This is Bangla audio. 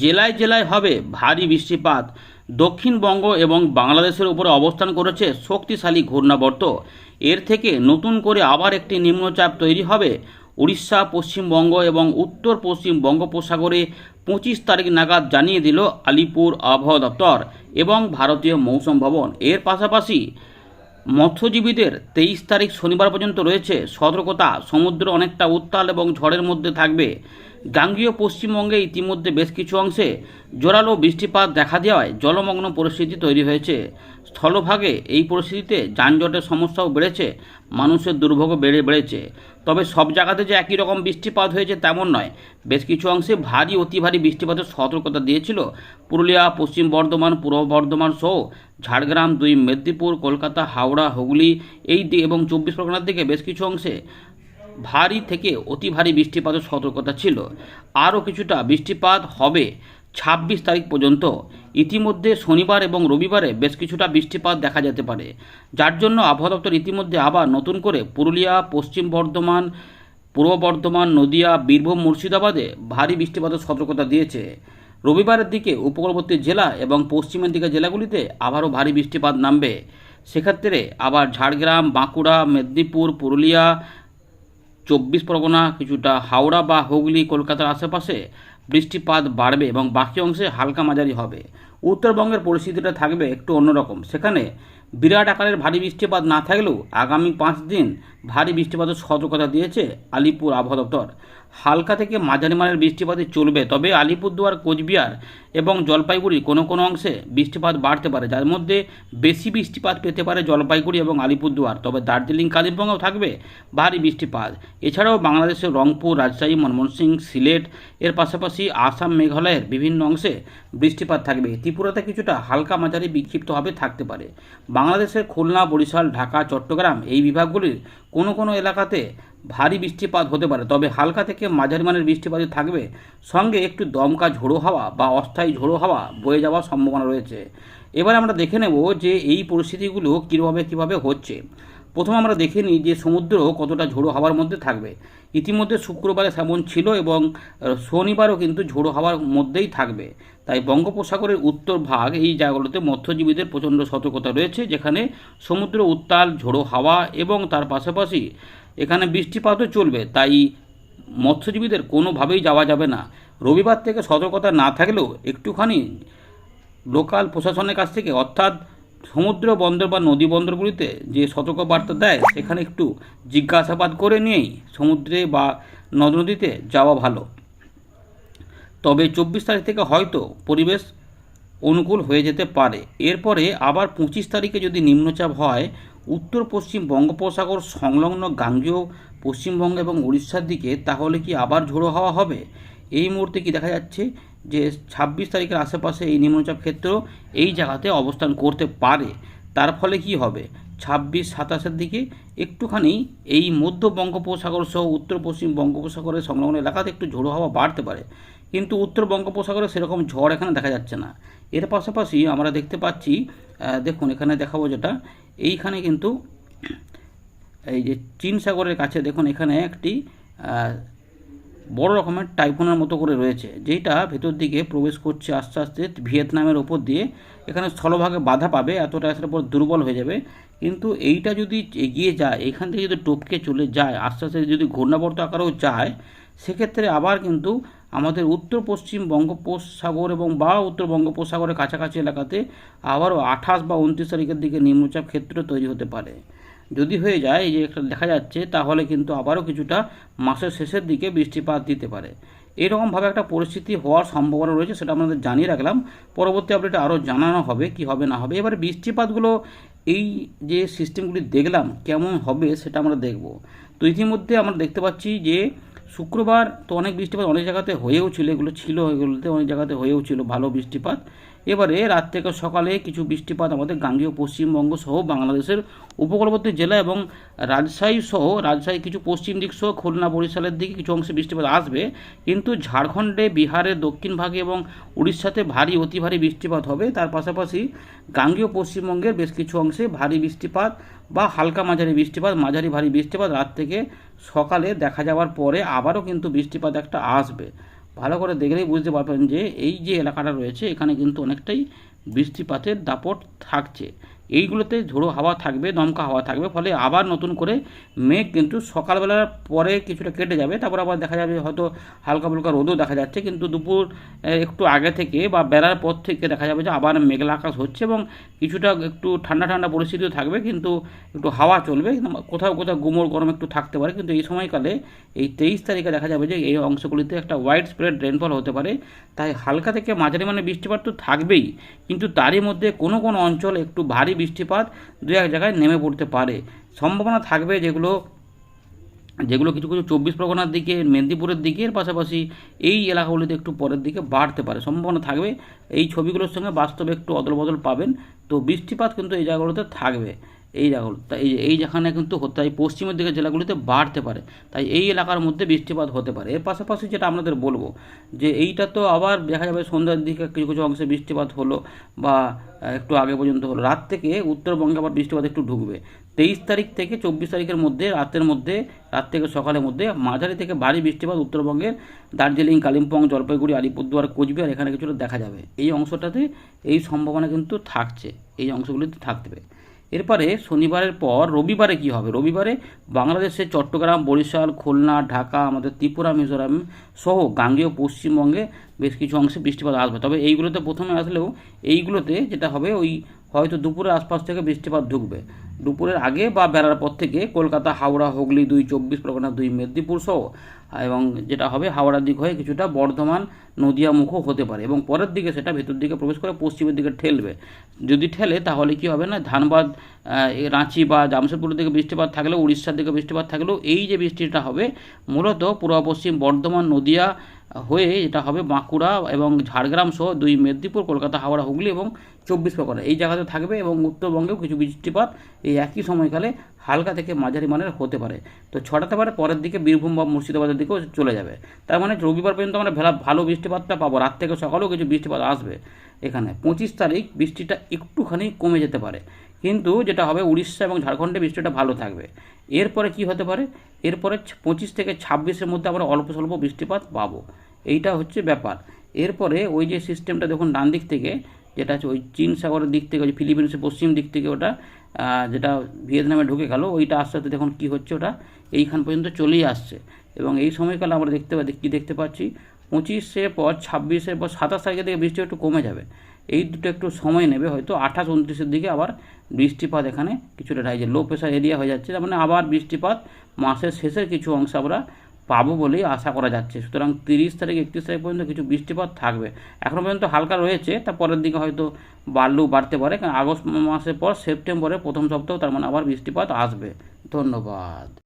জেলায় জেলায় হবে ভারী বৃষ্টিপাত। দক্ষিণবঙ্গ এবং বাংলাদেশের উপরে অবস্থান করেছে শক্তিশালী ঘূর্ণাবর্ত। এর থেকে নতুন করে আবার একটি নিম্নচাপ তৈরি হবে। উড়িষ্যা, পশ্চিমবঙ্গ এবং উত্তর পশ্চিম বঙ্গোপসাগরে পঁচিশ তারিখ নাগাদ জানিয়ে দিল আলিপুর আবহাওয়া দপ্তর এবং ভারতীয় মৌসুম ভবন। এর পাশাপাশি মৎস্যজীবীদের তেইশ তারিখ শনিবার পর্যন্ত রয়েছে সতর্কতা। সমুদ্র অনেকটা উত্তাল এবং ঝড়ের মধ্যে থাকবে। গাঙ্গীয় পশ্চিমবঙ্গে ইতিমধ্যে বেশ কিছু অংশে জোরালো বৃষ্টিপাত দেখা দেওয়ায় জলমগ্ন পরিস্থিতি তৈরি হয়েছে। স্থলভাগে এই পরিস্থিতিতে যানজটের সমস্যাও বেড়েছে, মানুষের দুর্ভোগও বেড়ে, বেড়েছে। তবে সব জায়গাতে যে একই রকম বৃষ্টিপাত হয়েছে তেমন নয়। বেশ কিছু অংশে ভারী, অতি ভারী বৃষ্টিপাতের সতর্কতা দিয়েছিল পুরুলিয়া, পশ্চিম বর্ধমান, পূর্ব বর্ধমান সহ ঝাড়গ্রাম, দুই মেদিনীপুর, কলকাতা, হাওড়া, হুগলি এই দি- এবং চব্বিশ পরগনার দিকে বেশ কিছু অংশে ভারী থেকে অতি ভারী বৃষ্টিপাতের সতর্কতা ছিল। আরও কিছুটা বৃষ্টিপাত হবে ছাব্বিশ তারিখ পর্যন্ত। ইতিমধ্যে শনিবার এবং রবিবারে বেশ কিছুটা বৃষ্টিপাত দেখা যেতে পারে। যার জন্য আবহাওয়া দপ্তর ইতিমধ্যে আবার নতুন করে পুরুলিয়া, পশ্চিম বর্ধমান, পূর্ব বর্ধমান, নদিয়া, বীরভূম, মুর্শিদাবাদে ভারী বৃষ্টিপাতের সতর্কতা দিয়েছে। রবিবারের দিকে উপকূলবর্তী জেলা এবং পশ্চিমের দিকে জেলাগুলিতে আবারও ভারী বৃষ্টিপাত নামবে। সেক্ষেত্রে আবার ঝাড়গ্রাম, বাঁকুড়া, মেদিনীপুর, পুরুলিয়া, চব্বিশ পরগনা, কিছুটা হাওড়া বা হুগলি, কলকাতার আশেপাশে বৃষ্টিপাত বাড়বে এবং বাকি অংশে হালকা মাঝারি হবে। উত্তরবঙ্গের পরিস্থিতিটা থাকবে একটু অন্যরকম। সেখানে বিরাট আকারের ভারী বৃষ্টিপাত না থাকলেও আগামী পাঁচ দিন ভারী বৃষ্টিপাতের সতর্কতা দিয়েছে আলিপুর আবহাওয়া দপ্তর। হালকা থেকে মাঝারি মানের বৃষ্টিপাতই চলবে। তবে আলিপুরদুয়ার, কোচবিহার এবং জলপাইগুড়ি কোনো কোনো অংশে বৃষ্টিপাত বাড়তে পারে। যার মধ্যে বেশি বৃষ্টিপাত পেতে পারে জলপাইগুড়ি এবং আলিপুরদুয়ার। তবে দার্জিলিং, কালিম্পংয়েও থাকবে ভারী বৃষ্টিপাত। এছাড়াও বাংলাদেশের রংপুর, রাজশাহী ময়মনসিংহ সিলেট, এর পাশাপাশি আসাম, মেঘালয়ের বিভিন্ন অংশে বৃষ্টিপাত থাকবে। ত্রিপুরাতে কিছুটা হালকা মাঝারি বিক্ষিপ্তভাবে থাকতে পারে। বাংলাদেশের খুলনা, বরিশাল, ঢাকা, চট্টগ্রাম এই বিভাগগুলির কোনো কোনো এলাকাতে ভারী বৃষ্টিপাত হতে পারে, তবে হালকা থেকে মাঝারি মানের বৃষ্টিপাতই থাকবে, সঙ্গে একটু দমকা ঝোড়ো হাওয়া বা অস্থায়ী ঝোড়ো হাওয়া বয়ে যাওয়ার সম্ভাবনা রয়েছে। এবার আমরা দেখে নেব যে এই পরিস্থিতিগুলো কীভাবে কীভাবে হচ্ছে। প্রথম আমরা দেখে নিই যে সমুদ্র কতটা ঝোড়ো হাওয়ার মধ্যে থাকবে। ইতিমধ্যে শুক্রবারে সেমন ছিল এবং শনিবারও কিন্তু ঝোড়ো হাওয়ার মধ্যেই থাকবে। তাই বঙ্গোপসাগরের উত্তর ভাগ এই জায়গাগুলোতে মৎস্যজীবীদের প্রচণ্ড সতর্কতা রয়েছে, যেখানে সমুদ্র উত্তাল, ঝোড়ো হাওয়া এবং তার পাশাপাশি এখানে বৃষ্টিপাতও চলবে, তাই মৎস্যজীবীদের কোনোভাবেই যাওয়া যাবে না। রবিবার থেকে সতর্কতা না থাকলেও একটুখানি লোকাল প্রশাসনের কাছ থেকে, অর্থাৎ সমুদ্র বন্দর বা নদী বন্দরগুলিতে যে সতর্কবার্তা দেয়, সেখানে একটু জিজ্ঞাসাবাদ করে নিয়েই সমুদ্রে বা নদ নদীতে যাওয়া ভালো। তবে চব্বিশ তারিখ থেকে হয়তো পরিবেশ অনুকূল হয়ে যেতে পারে। এরপরে আবার পঁচিশ তারিখে যদি নিম্নচাপ হয় উত্তর পশ্চিম বঙ্গোপসাগর সংলগ্ন গাঙ্গেয়, পশ্চিমবঙ্গ এবং উড়িষ্যার দিকে তাহলে কি আবার ঝোড়ো হাওয়া হবে? এই মুহূর্তে কি দেখা যাচ্ছে যে ছাব্বিশ তারিখের আশেপাশে এই নিম্নচাপ ক্ষেত্র এই জায়গাতে অবস্থান করতে পারে? তার ফলে কি হবে? ছাব্বিশ, সাতাশের দিকে একটুখানি এই মধ্য বঙ্গোপসাগর সহ উত্তর পশ্চিম বঙ্গোপসাগরের সংলগ্ন এলাকাতে একটু ঝোড়ো হাওয়া বাড়তে পারে। কিন্তু উত্তর বঙ্গোপসাগরে সেরকম ঝড় এখানে দেখা যাচ্ছে না। এর পাশাপাশি আমরা দেখতে পাচ্ছি দেখুন এখানে দেখাবো যেটা এইখানে কিন্তু এই যে চীন সাগরের কাছে দেখুন, এখানে একটি বড় রকমের টাইফুনের মতো করে রয়েছে যেটা ভেতর দিকে প্রবেশ করছে আস্তে আস্তে ভিয়েতনামের ওপর দিয়ে। এখানে স্থলভাগে বাধা পাবে, এতটা এসের পর দুর্বল হয়ে যাবে। কিন্তু এইটা যদি এগিয়ে যায়, এখান থেকে যদি টপকে চলে যায়, আস্তে আস্তে যদি ঘূর্ণাবর্ত আকারেও যায়, সেক্ষেত্রে আবার কিন্তু আমাদের উত্তর পশ্চিম বঙ্গোপসাগর এবং বা উত্তর বঙ্গোপসাগরের কাছাকাছি এলাকাতে আবারও আঠাশ বা উনত্রিশ তারিখের দিকে নিম্নচাপ ক্ষেত্র তৈরি হতে পারে। যদি হয়ে যায়, এই যে একটা দেখা যাচ্ছে, তাহলে কিন্তু আবারও কিছুটা মাসের শেষের দিকে বৃষ্টিপাত দিতে পারে। এরকমভাবে একটা পরিস্থিতি হওয়ার সম্ভাবনা রয়েছে সেটা আমাদের জানিয়ে রাখলাম। পরবর্তী আপডেটে আরও জানানো হবে, কি হবে না হবে। এবারে বৃষ্টিপাতগুলো এই যে সিস্টেমগুলি দেখলাম, কেমন হবে সেটা আমরা দেখব। তো ইতিমধ্যে আমরা দেখতে পাচ্ছি যে শুক্রবার তো অনেক বৃষ্টিপাত অনেক জায়গাতে হয়েও ছিল, এগুলো ছিল, এগুলোতে অনেক জায়গাতে হয়েও ছিল, ভালো বৃষ্টিপাত। এবারে রাত থেকে সকালে কিছু বৃষ্টিপাত আমাদের গাঙ্গেয় পশ্চিমবঙ্গ সহ বাংলাদেশের উপকূলবর্তী জেলা এবং রাজশাহী সহ, রাজশাহী কিছু পশ্চিম দিক সহ, খুলনা বরিশালের দিকে কিছু অংশে বৃষ্টিপাত আসবে। কিন্তু ঝাড়খণ্ডে বিহারের দক্ষিণ ভাগে এবং উড়িষ্যাতে ভারী, অতি ভারী বৃষ্টিপাত হবে। তার পাশাপাশি গাঙ্গেয় পশ্চিমবঙ্গের বেশ কিছু অংশে ভারী বৃষ্টিপাত বা হালকা মাঝারি বৃষ্টিপাত, মাঝারি ভারী বৃষ্টিপাত রাত থেকে সকালে দেখা যাওয়ার পরে আবারও কিন্তু বৃষ্টিপাত একটা আসবে। ভালো করে দেখলেই বুঝতে পারবেন যে এই যে এলাকাটা রয়েছে, এখানে কিন্তু অনেকটাই বৃষ্টিপাতের দাপট থাকছে। এইগুলোতে ঝোড়ো হাওয়া থাকবে, দমকা হাওয়া থাকবে, ফলে আবার নতুন করে মেঘ কিন্তু সকালবেলার পরে কিছুটা কেটে যাবে। তারপর আবার দেখা যাবে হয়তো হালকা ফুলকা রোদও দেখা যাচ্ছে, কিন্তু দুপুর একটু আগে থেকে বা বেড়ার পর থেকে দেখা যাবে যে আবার মেঘলা আকাশ হচ্ছে এবং কিছুটা একটু ঠান্ডা ঠান্ডা পরিস্থিতিও থাকবে, কিন্তু একটু হাওয়া চলবে। কোথাও কোথাও গুমোর গরম একটু থাকতে পারে, কিন্তু এই সময়কালে এই তেইশ তারিখে দেখা যাবে যে এই অংশগুলিতে একটা ওয়াইড স্প্রেড রেনফল হতে পারে। তাই হালকা থেকে মাঝারি মানে বৃষ্টিপাত তো থাকবেই, কিন্তু তারই মধ্যে কোনো কোনো অঞ্চল একটু ভারী বৃষ্টিপাত দু এক জায়গায় নেমে পড়তে পারে। সম্ভাবনা থাকবে যেগুলো যেগুলো কিছু কিছু চব্বিশ পরগনার দিকে, মেদিনীপুরের দিকে, এর পাশাপাশি এই এলাকাগুলিতে একটু পরের দিকে বাড়তে পারে। সম্ভাবনা থাকবে, এই ছবিগুলোর সঙ্গে বাস্তবে একটু অদল বদল পাবেন। তো বৃষ্টিপাত কিন্তু এই জায়গাগুলোতে থাকবে। এই এই এই যেখানে কিন্তু হতে তাই পশ্চিমের দিকে জেলাগুলিতে বাড়তে পারে। তাই এই এলাকার মধ্যে বৃষ্টিপাত হতে পারে। এর পাশাপাশি যেটা আপনাদের বলব, যে এইটা তো আবার দেখা যাবে সন্ধ্যার দিকে কিছু কিছু অংশে বৃষ্টিপাত হলো বা একটু আগে পর্যন্ত হলো। রাত থেকে উত্তরবঙ্গে আবার বৃষ্টিপাত একটু ঢুকবে। তেইশ তারিখ থেকে চব্বিশ তারিখের মধ্যে, রাতের মধ্যে, রাত থেকে সকালের মধ্যে মাঝারি থেকে ভারী বৃষ্টিপাত উত্তরবঙ্গের দার্জিলিং, কালিম্পং, জলপাইগুড়ি, আলিপুরদুয়ার, কোচবিহার এখানে কিছুটা দেখা যাবে। এই অংশটাতে এই সম্ভাবনা কিন্তু থাকছে। এই অংশগুলিতে থাকবে। এরপরে শনিবারের পর রবিবারে কি হবে? রবিবারে বাংলাদেশের চট্টগ্রাম, বরিশাল, খুলনা, ঢাকা, আমাদের ত্রিপুরা, মিজোরাম সহ গাঙ্গেয় পশ্চিমবঙ্গে বেশ কিছু অংশে বৃষ্টিপাত আসবে। তবে এইগুলোতে প্রথমে আসলেও এইগুলোতে যেটা হবে, ওই হয়তো দুপুরের আশপাশ থেকে বৃষ্টিপাত ঢুকবে। দুপুরের আগে বা বেড়ার পর থেকে কলকাতা, হাওড়া, হুগলি দুই চব্বিশ পরগনা, দুই মেদিনীপুর সহ, এবং যেটা হবে হাওড়ার দিক হয়ে কিছুটা বর্ধমান নদিয়া মুখও হতে পারে এবং পরের দিকে সেটা ভেতর দিকে প্রবেশ করে পশ্চিমের দিকে ঠেলবে। যদি ঠেলে তাহলে কি হবে না? ধানবাদ রাঁচি বা জামশেদপুরের দিকে বৃষ্টিপাত থাকলেও, উড়িষ্যার দিকে বৃষ্টিপাত থাকলেও এই যে বৃষ্টিটা হবে, মূলত পূর্ব পশ্চিম বর্ধমান, নদিয়া হয়ে এটা হবে বাঁকুড়া এবং ঝাড়গ্রাম সহ দুই মেদিনীপুর, কলকাতা, হাওড়া, হুগলি এবং চব্বিশ পরগনা। এই জায়গাতে থাকবে এবং উত্তরবঙ্গেও কিছু বৃষ্টিপাত এই একই সময়কালে হালকা থেকে মাঝারি মানের হতে পারে। তো ছটাতে পারে, পরের দিকে বীরভূম বা মুর্শিদাবাদের দিকেও চলে যাবে। তার মানে রবিবার পর্যন্ত আমরা ভেলা ভালো বৃষ্টিপাতটা পাবো। রাত থেকে সকালেও কিছু বৃষ্টিপাত আসবে এখানে। পঁচিশ তারিখ বৃষ্টিটা একটুখানি কমে যেতে পারে। কিন্তু যেটা হবে উড়িষ্যা এবং ঝাড়খণ্ডে বৃষ্টিটা ভালো থাকবে। এরপরে কি হতে পারে? এরপরে পঁচিশ থেকে ছাব্বিশের মধ্যে আমরা অল্প স্বল্প বৃষ্টিপাত পাবো। এইটা হচ্ছে ব্যাপার। এরপরে ওই যে সিস্টেমটা দেখুন ডান দিক থেকে, যেটা হচ্ছে ওই চীন সাগরের দিক থেকে, ওই ফিলিপিন্সের পশ্চিম দিক থেকে ওটা যেটা ভিয়েতনামে ঢুকে গেল, ওইটা আস্তে আস্তে দেখুন কী হচ্ছে ওটা, এইখান পর্যন্ত চলেই আসছে। এবং এই সময়কালে আমরা দেখতে পা কী দেখতে পাচ্ছি? পঁচিশের পর ছাব্বিশের পর সাতাশ তারিখের দিকে বৃষ্টি একটু কমে যাবে। এই দুটো একটু সময় নেবে, হয়তো আঠাশ উনত্রিশের দিকে আবার বৃষ্টিপাত এখানে কিছুটা রাইজে লো প্রেশার এরিয়া হয়ে যাচ্ছে, তার মানে আবার বৃষ্টিপাত মাসের শেষের কিছু অংশ আমরা পাবো বলেই আশা করা যাচ্ছে। সুতরাং তিরিশ তারিখ, একত্রিশ তারিখ পর্যন্ত কিছু বৃষ্টিপাত থাকবে। এখনও পর্যন্ত হালকা রয়েছে, তার পরের দিকে হয়তো বাড়লেও বাড়তে পারে, কারণ আগস্ট মাসের পর সেপ্টেম্বরের প্রথম সপ্তাহ, তার মানে আবার বৃষ্টিপাত আসবে। ধন্যবাদ।